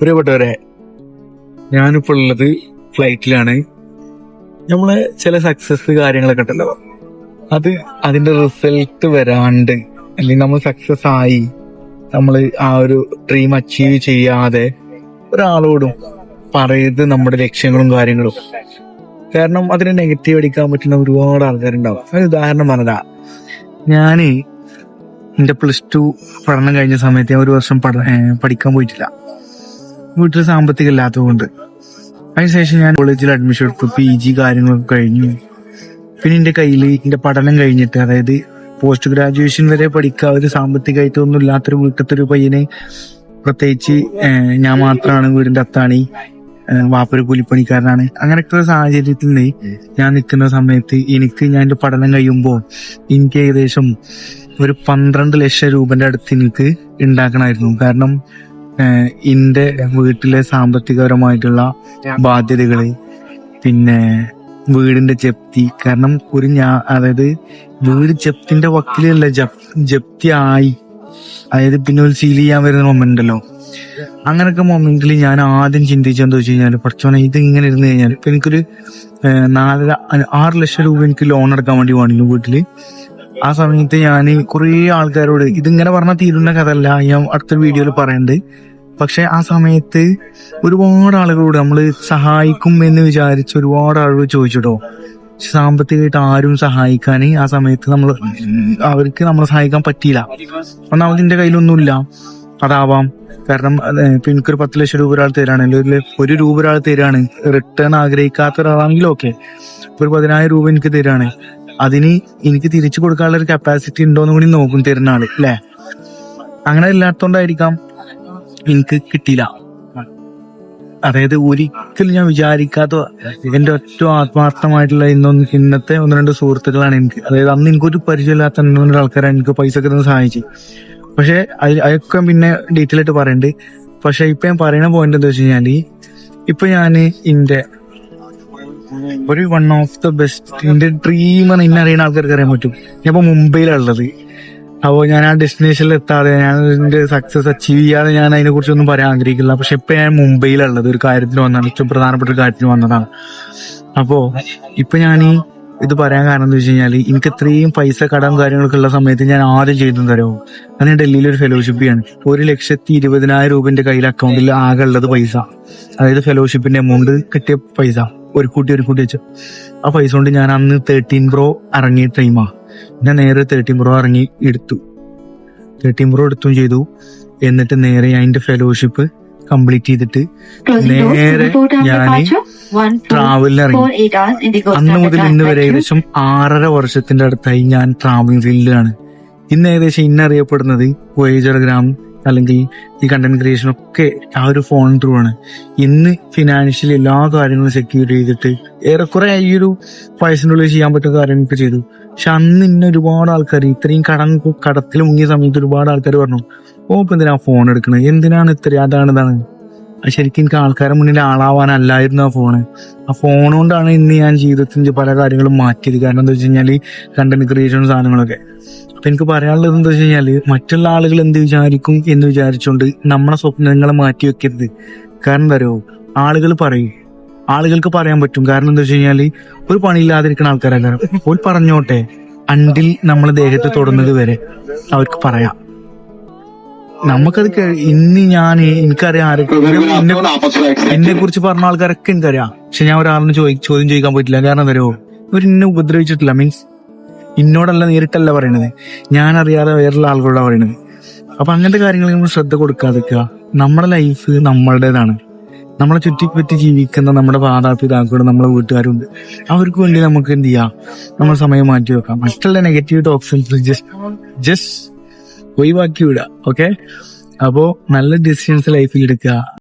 പ്രിയപ്പെട്ടവരെ ഞാനിപ്പോൾ ഉള്ളത് ഫ്ലൈറ്റിലാണ് നമ്മളെ ചില സക്സസ് കാര്യങ്ങളൊക്കെ ഉണ്ടല്ലോ. അത് അതിന്റെ റിസൾട്ട് വരാണ്ട് അല്ലെങ്കിൽ നമ്മൾ സക്സസ് ആയി നമ്മൾ ആ ഒരു ഡ്രീം അച്ചീവ് ചെയ്യാതെ ഒരാളോടും പറയത് നമ്മുടെ ലക്ഷ്യങ്ങളും കാര്യങ്ങളും. കാരണം അതിന് നെഗറ്റീവ് അടിക്കാൻ പറ്റുന്ന ഒരുപാട് ആൾക്കാരുണ്ടാവും. ഒരു ഉദാഹരണം പറഞ്ഞതാ ഞാൻ എന്റെ പ്ലസ് ടു പഠനം കഴിഞ്ഞ സമയത്ത് ഞാൻ ഒരു വർഷം പഠിക്കാൻ പോയിട്ടില്ല. വീട്ടിൽ സാമ്പത്തികം ഇല്ലാത്തതുകൊണ്ട് അതിനുശേഷം ഞാൻ കോളേജിൽ അഡ്മിഷൻ എടുത്തു പി ജി കാര്യങ്ങളൊക്കെ കഴിഞ്ഞു. പിന്നെ എന്റെ കയ്യിൽ എന്റെ പഠനം കഴിഞ്ഞിട്ട് അതായത് പോസ്റ്റ് ഗ്രാജുവേഷൻ വരെ പഠിക്കാൻ ഒരു സാമ്പത്തികമായിട്ടൊന്നും ഇല്ലാത്തൊരു വീട്ടിലത്തെ ഒരു പയ്യനെ പ്രത്യേകിച്ച് ഞാൻ മാത്രമാണ് വീടിന്റെ അത്താണി വാപ്പൊരു കൂലിപ്പണിക്കാരനാണ്. അങ്ങനെയൊക്കെ ഒരു സാഹചര്യത്തിൽ ഞാൻ നിൽക്കുന്ന സമയത്ത് എനിക്ക് ഞാൻ എന്റെ പഠനം കഴിയുമ്പോൾ എനിക്ക് ഏകദേശം ഒരു പന്ത്രണ്ട് ലക്ഷം രൂപന്റെ അടുത്ത് എനിക്ക് ഉണ്ടാക്കണമായിരുന്നു. കാരണം എന്റെ വീട്ടിലെ സാമ്പത്തികപരമായിട്ടുള്ള ബാധ്യതകൾ പിന്നെ വീടിന്റെ ജപ്തി. കാരണം ഒരു ഞാൻ അതായത് വീട് ജപ്തിന്റെ വക്കിലല്ല ജപ് ജപ്തി ആയി അതായത് പിന്നെ ഒരു സീൽ ചെയ്യാൻ വരുന്ന മൊമെന്റ് ഉണ്ടല്ലോ. അങ്ങനൊക്കെ മൊമെന്റിൽ ഞാൻ ആദ്യം ചിന്തിച്ചെന്ന് വെച്ച് കഴിഞ്ഞാൽ പഠിച്ചോനെ ഇത് ഇങ്ങനെ ഇരുന്ന് കഴിഞ്ഞാൽ ഇപ്പൊ എനിക്കൊരു നാലര ആറ് ലക്ഷം രൂപ എനിക്ക് ലോൺ എടുക്കാൻ വേണ്ടി വേണമെങ്കിൽ വീട്ടിൽ. ആ സമയത്ത് ഞാൻ കുറേ ആൾക്കാരോട് ഇതിങ്ങനെ പറഞ്ഞാൽ തീരുന്ന കഥ അല്ല ഞാൻ അടുത്ത വീഡിയോയിൽ പറയുന്നുണ്ട് പക്ഷെ ആ സമയത്ത് ഒരുപാട് ആളുകളോട് നമ്മൾ സഹായിക്കും എന്ന് വിചാരിച്ച് ഒരുപാട് ആളുകൾ ചോദിച്ചിട്ടോ. സാമ്പത്തികമായിട്ട് ആരും സഹായിക്കാൻ ആ സമയത്ത് നമ്മൾ അവർക്ക് നമ്മളെ സഹായിക്കാൻ പറ്റിയില്ല. ഒന്നാമത് എന്റെ കയ്യിലൊന്നുമില്ല. അതാവാം. കാരണം ഇപ്പൊ എനിക്കൊരു പത്ത് ലക്ഷം രൂപ ഒരാൾ തരാണെങ്കിൽ ഒരു ഒരു രൂപ ഒരാൾ തരാണ്. റിട്ടേൺ ആഗ്രഹിക്കാത്ത ഒരാളാണെങ്കിലും ഓക്കെ ഒരു പതിനായിരം രൂപ എനിക്ക് തരാണ്. അതിന് എനിക്ക് തിരിച്ചു കൊടുക്കാനുള്ള ഒരു കപ്പാസിറ്റി ഉണ്ടോന്ന് കൂടി നോക്കും തരുന്ന ആൾ അല്ലേ? അങ്ങനെ ഇല്ലാത്തോണ്ടായിരിക്കാം എനിക്ക് കിട്ടിയില്ല. അതായത് ഒരിക്കലും ഞാൻ വിചാരിക്കാത്ത എന്റെ ഒറ്റ ആത്മാർത്ഥമായിട്ടുള്ള ഇന്നൊന്ന് ഇന്നത്തെ ഒന്ന് രണ്ട് സുഹൃത്തുക്കളാണ് എനിക്ക്. അതായത് അന്ന് എനിക്കൊരു പരിചയമില്ലാത്ത രണ്ട് ആൾക്കാരാണ് എനിക്ക് പൈസ ഒക്കെ തന്ന് സഹായിച്ചു. പക്ഷെ അതൊക്കെ പിന്നെ ഡീറ്റെയിൽ ആയിട്ട് പറയുന്നുണ്ട് പക്ഷെ ഇപ്പൊ ഞാൻ പറയുന്ന പോയിന്റ് എന്താ വെച്ച് കഴിഞ്ഞാൽ ഇപ്പൊ ഞാൻ ഇന്റെ ഒരു വൺ ഓഫ് ദ ബെസ്റ്റ് എന്റെ ഡ്രീം എന്ന് ഇന്നറിയുന്ന ആൾക്കാർക്ക് അറിയാൻ പറ്റും. ഞാൻ ഇപ്പൊ മുംബൈയിലുള്ളത് അപ്പോൾ ഞാൻ ആ ഡെസ്റ്റിനേഷനിൽ എത്താതെ ഞാൻ എന്റെ സക്സസ് അച്ചീവ് ചെയ്യാതെ ഞാൻ അതിനെ കുറിച്ചൊന്നും പറയാൻ ആഗ്രഹിക്കില്ല പക്ഷെ ഇപ്പൊ ഞാൻ മുംബൈയിലുള്ളത് ഒരു കാര്യത്തിന് വന്നതാണ്. ഏറ്റവും പ്രധാനപ്പെട്ട ഒരു കാര്യത്തിന് വന്നതാണ്. അപ്പോ ഇപ്പൊ ഞാൻ ഈ ഇത് പറയാൻ കാരണം എന്ന് വെച്ച് കഴിഞ്ഞാൽ എനിക്ക് ഇത്രയും പൈസ കടം കാര്യങ്ങളൊക്കെ ഉള്ള സമയത്ത് ഞാൻ ആദ്യം ചെയ്തു അത് ഞാൻ ഡൽഹിയിൽ ഒരു ഫെലോഷിപ്പ് ചെയ്യാണ്. ഒരു ലക്ഷത്തി ഇരുപതിനായിരം രൂപ എന്റെ കയ്യിൽ അക്കൗണ്ടിൽ ആകെ ഉള്ളത് പൈസ. അതായത് ഫെലോഷിപ്പിന്റെ എമൗണ്ട് കിട്ടിയ പൈസ. ഒരു കൂട്ടി ഒരു കൂട്ടി വെച്ച്. ആ പൈസ കൊണ്ട് ഞാൻ അന്ന് തേർട്ടീൻ പ്രോ ഇറങ്ങിയ ടൈമാ ഞാൻ നേരെ തേർട്ടീൻ പ്രോ ഇറങ്ങി എടുത്തു. തേർട്ടീൻ പ്രോ എടുത്തും ചെയ്തു. എന്നിട്ട് നേരെ അതിന്റെ ഫെലോഷിപ്പ് കംപ്ലീറ്റ് ചെയ്തിട്ട് നേരെ ഞാൻ ട്രാവലിന് ഇറങ്ങി. അന്ന് മുതൽ ഇന്ന് വരെ ഏകദേശം ആറര വർഷത്തിന്റെ അടുത്തായി ഞാൻ ട്രാവലിംഗ് ഫീൽഡിലാണ് ഇന്ന് ഏകദേശം ഇന്നറിയപ്പെടുന്നത് വോയേജർ ഗ്രാം അല്ലെങ്കിൽ ഈ കണ്ടന്റ് ക്രിയേഷൻ ഒക്കെ ആ ഒരു ഫോൺ ത്രൂ ആണ്. ഇന്ന് ഫിനാൻഷ്യലി എല്ലാ കാര്യങ്ങളും സെക്യൂർ ചെയ്തിട്ട് ഏറെക്കുറെ ഈ ഒരു വയസ്സിനുള്ളിൽ ചെയ്യാൻ പറ്റുന്ന കാര്യങ്ങളൊക്കെ ചെയ്തു. പക്ഷെ അന്ന് ഇന്ന ഒരുപാട് ആൾക്കാർ ഇത്രയും കടം കടത്തിൽ മുങ്ങിയ സമയത്ത് ഒരുപാട് ആൾക്കാർ പറഞ്ഞു ഓ എന്തിനാ ഫോൺ എടുക്കണത് എന്തിനാണ് ഇത്ര അതാണ് ഇതാണ്? ശരിക്കും എനിക്ക് ആൾക്കാരുടെ മുന്നിൽ ആളാവാനല്ലായിരുന്നു ആ ഫോണ് ആ ഫോൺ കൊണ്ടാണ് ഇന്ന് ഞാൻ ജീവിതത്തിന്റെ പല കാര്യങ്ങളും മാറ്റിയത്. കാരണം എന്താ വെച്ച് കഴിഞ്ഞാൽ കണ്ടന്റ് ക്രിയേഷൻ സാധനങ്ങളൊക്കെ. അപ്പൊ എനിക്ക് പറയാനുള്ളത് എന്താ വെച്ച് കഴിഞ്ഞാൽ മറ്റുള്ള ആളുകൾ എന്ത് വിചാരിക്കും എന്ന് വിചാരിച്ചുകൊണ്ട് നമ്മളെ സ്വപ്നങ്ങളെ മാറ്റി വെക്കരുത്. കാരണം എന്താ ആളുകൾ പറയും ആളുകൾക്ക് പറയാൻ പറ്റും. കാരണം എന്താ വെച്ച് കഴിഞ്ഞാൽ ഒരു പണിയില്ലാതിരിക്കുന്ന ആൾക്കാരല്ല ഒരു പറഞ്ഞോട്ടെ അണ്ടിൽ നമ്മളെ ദേഹത്തെ തൊടുന്നത് വരെ അവർക്ക് പറയാം. നമുക്കത് ഇന്ന് ഞാൻ എനിക്കറിയാം ആരൊക്കെ എന്നെ കുറിച്ച് പറഞ്ഞ ആൾക്കാരൊക്കെ എനിക്കറിയാം. പക്ഷെ ഞാൻ ഒരാളിന് ചോദി ചോദ്യം ചോദിക്കാൻ പറ്റില്ല. കാരണം എന്തോ ഇവർ എന്നെ ഉപദ്രവിച്ചിട്ടില്ല. മീൻസ് ഇന്നോടല്ല നേരിട്ടല്ല പറയണത്. ഞാൻ അറിയാതെ വേറുള്ള ആളുകളോടാ പറയണത്. അപ്പൊ അങ്ങനത്തെ കാര്യങ്ങളിൽ നമ്മൾ ശ്രദ്ധ കൊടുക്കാതിരിക്കുക. നമ്മുടെ ലൈഫ് നമ്മളുടേതാണ്. നമ്മളെ ചുറ്റിപ്പറ്റി ജീവിക്കുന്ന നമ്മുടെ മാതാപിതാക്കളും നമ്മുടെ വീട്ടുകാരുണ്ട്. അവർക്ക് വേണ്ടി നമുക്ക് എന്ത് ചെയ്യാം? നമ്മൾ സമയം മാറ്റി വെക്കാം. മറ്റുള്ള നെഗറ്റീവ് ടോക്സിൻസ് ജസ്റ്റ് ജസ്റ്റ് ഒഴിവാക്കി വിടുക ഓക്കെ അപ്പോ നല്ല ഡിസിഷൻസ് ലൈഫിൽ എടുക്കുക.